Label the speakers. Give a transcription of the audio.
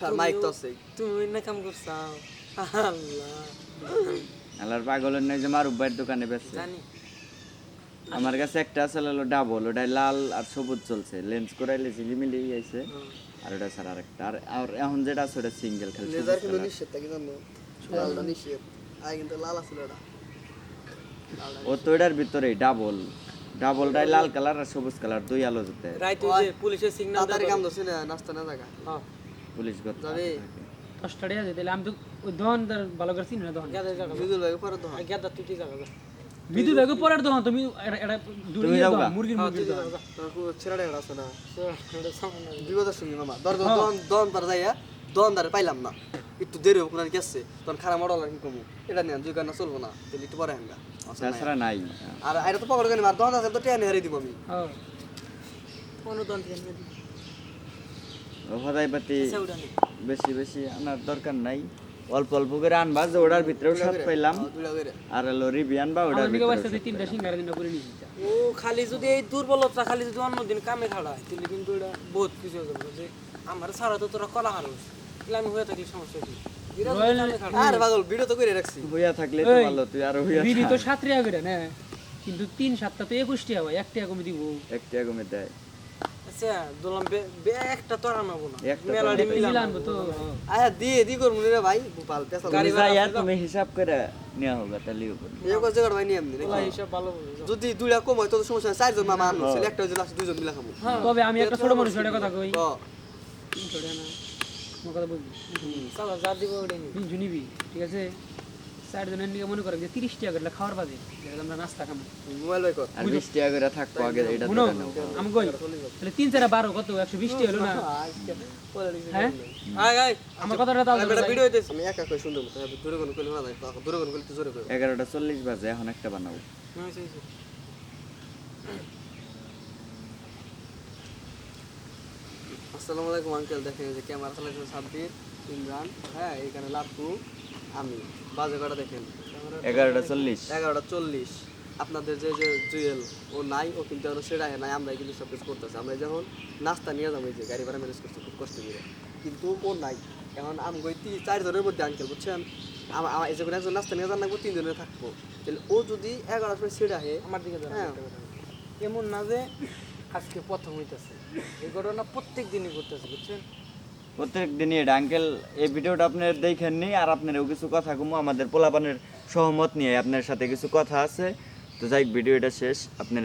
Speaker 1: তার মাইক তো আছে
Speaker 2: তুমি না কাম করছাও আল্লাহ
Speaker 3: আলার পাগলের নাই যে মারুব ভাইয়ের দোকানে বেচছে
Speaker 2: জানি
Speaker 3: আমার কাছে একটা আছে হলো ডাবল ওটাই লাল আর সবুজ চলছে লেন্স করাইলে ঝিলিমিলি আইছে আর ওটা আরেকটা আর আর এখন যেটা আছে ওটা সিঙ্গেল খালি সবুজ
Speaker 1: লেজার কিন্তু
Speaker 3: colour।
Speaker 1: নিষেধ জানো লালটা নিষেধ আগে কিন্তু লাল আছিল এটা
Speaker 3: ও তো এটার ভিতরেই ডাবল ডাবলটাই লাল কালার আর সবুজ কালার দুই আলো যেতে
Speaker 2: রাইত ওই যে পুলিশের সিগন্যাল
Speaker 1: কাম ধরছে না নাস্তা না জায়গা
Speaker 2: হ্যাঁ
Speaker 3: পুলিশ গত
Speaker 1: যাবে
Speaker 4: টাকা দিতে আমি তো দহন ভালো করে চিনি না দহন।
Speaker 1: বিদুল ভাই পরে হয়
Speaker 2: গেদা তুই তুই জায়গা যা।
Speaker 4: বিদু ব্যাগে পরের দহন তুমি এটা-
Speaker 3: তুমি যাও
Speaker 4: দহন। মুরগির
Speaker 2: হ্যাঁ,
Speaker 4: মুরগির দহন।
Speaker 1: তোর খুব ছেড়া ডেগা আছে না। বিপদের সঙ্গে মামা। দর দন দন পার যাইয়া দন দারে পাইলাম না। একটু দেরি হোক না গেছে। তখন খারাপ মডেল কি কমু। এটা নিয়ে দুই গান চলবো না। তাহলে একটু পরে হাঙ্গা
Speaker 3: তাছাড়া নাই।
Speaker 1: আর এটা তো পকড় গানি মার। দন আছে তো টেনে হারিয়ে দিব আমি।
Speaker 4: হ্যাঁ।
Speaker 2: কোনো দন থেকে নিয়ে দিবি।
Speaker 3: ও হদাই পাতি
Speaker 2: আচ্ছা।
Speaker 3: বেশি বেশি আনার দরকার নাই। অল্প অল্প করে আনবা যে ওটার ভিতরেও স্বাদ পাইলাম। আর হলো রিবি আনবা ওটার
Speaker 2: ও খালি যদি এই দুর্বলতা খালি যদি অন্যদিন কামে খাড়া হয় তাহলে কিন্তু এটা বহুত কিছু হয়ে যাবে। যে আমার সারা তো তোরা কলা হারস তাহলে আমি হয়ে থাকলে সমস্যা কি?
Speaker 1: আর পাগল ভিডিও তো করে রাখছি।
Speaker 3: হইয়া থাকলে তো ভালো তুই আরও হইয়া
Speaker 4: বিড়ি তো
Speaker 3: থাক।
Speaker 4: সাত টাকা করে না। কিন্তু তিন সাতটা তো একুশ টাকা হয় এক টাকা কমে দিব।
Speaker 3: একটা কমে দেয়।
Speaker 2: আচ্ছা দোলাম বে একটা তোরা নেব না। মেলাডি
Speaker 4: মিলানবো তো। হ্যাঁ।
Speaker 1: আচ্ছা দিয়ে দি করব রে ভাই গোপাল পেশা
Speaker 3: তুমি যাইয়া তুমি হিসাব করে নেওয়া হোক তাহলে উপর
Speaker 1: এই কথা জায়গা ভাই নিয়ে এমনি
Speaker 2: হিসাব ভালো বুঝো।
Speaker 1: যদি দুইটা কম হয় তো সমস্যা নাই। চারজন মামা আনলো ছেলে একটা যদি লাস্ট দুইজন মিলা খাব
Speaker 4: তবে আমি একটা ছোট মানুষ একটা কথা কই।
Speaker 1: ও,
Speaker 4: না। কথা বুঝবি
Speaker 2: চালা যা দিব ওটাই নিবি
Speaker 4: ঠিক আছে? চারজনের নিকে মনে করেন যে তিরিশ টাকা করে খাওয়ার বাদে আমরা নাস্তা খাব
Speaker 1: মোবাইল ভাই কর?
Speaker 3: আর বিশ টাকা করে থাকব আগে এটা
Speaker 4: শুনো
Speaker 3: ধরে নাও
Speaker 4: আমি কই? তাহলে তিন চারা বারো কত? একশো বিশ টাকা হলো না? হ্যাঁ?
Speaker 2: আয় আয়।
Speaker 4: আমার কথাটা তাও
Speaker 2: ভিডিও হইতেছে।
Speaker 1: আমি একা কই সুন্দর দূরে কোন কইলে না দূরে কোন কইলে জোরে কই
Speaker 3: এগারোটা চল্লিশ বাজে এখন একটা বানাবো।
Speaker 1: আসসালামু আলাইকুম আঙ্কেল দেখেন যে ক্যামেরা চালাইছেন সাব্বির ইমরান। হ্যাঁ এখানে লাট্টু আমি বাজে কটা দেখেন?
Speaker 3: এগারোটা চল্লিশ।
Speaker 1: এগারোটা চল্লিশ। আপনাদের যে যে জুয়েল ও নাই ও কিন্তু এখনও সেটা নাই আমরা কিন্তু সব কিছু করতেছি। আমরা যখন নাস্তা নিয়ে যাব এই যে গাড়ি ভাড়া ম্যানেজ করতে খুব কষ্ট করে। কিন্তু ও নাই। এখন আমি কই তিন চার জনের মধ্যে আঙ্কেল বুঝছেন? আমার আমার এই যখন একজন নাস্তা নিয়ে যান লাগবো তিন থাকব। তাহলে ও যদি এগারোটার সময় সেটা আহে
Speaker 2: আমার দিকে
Speaker 1: হ্যাঁ।
Speaker 2: এমন না যে আজকে প্রথম হইতেছে। এই ঘটনা প্রত্যেক দিনই ঘটতেছে বুঝছেন?
Speaker 3: প্রত্যেক দিনই এটা। আঙ্কেল, এই ভিডিওটা আপনার দেখেননি আর আপনারও কিছু কথা কমু। আমাদের পোলাপানের সহমত নিয়ে আপনার সাথে কিছু কথা আছে। তো যাই ভিডিও ভিডিওটা শেষ। আপনার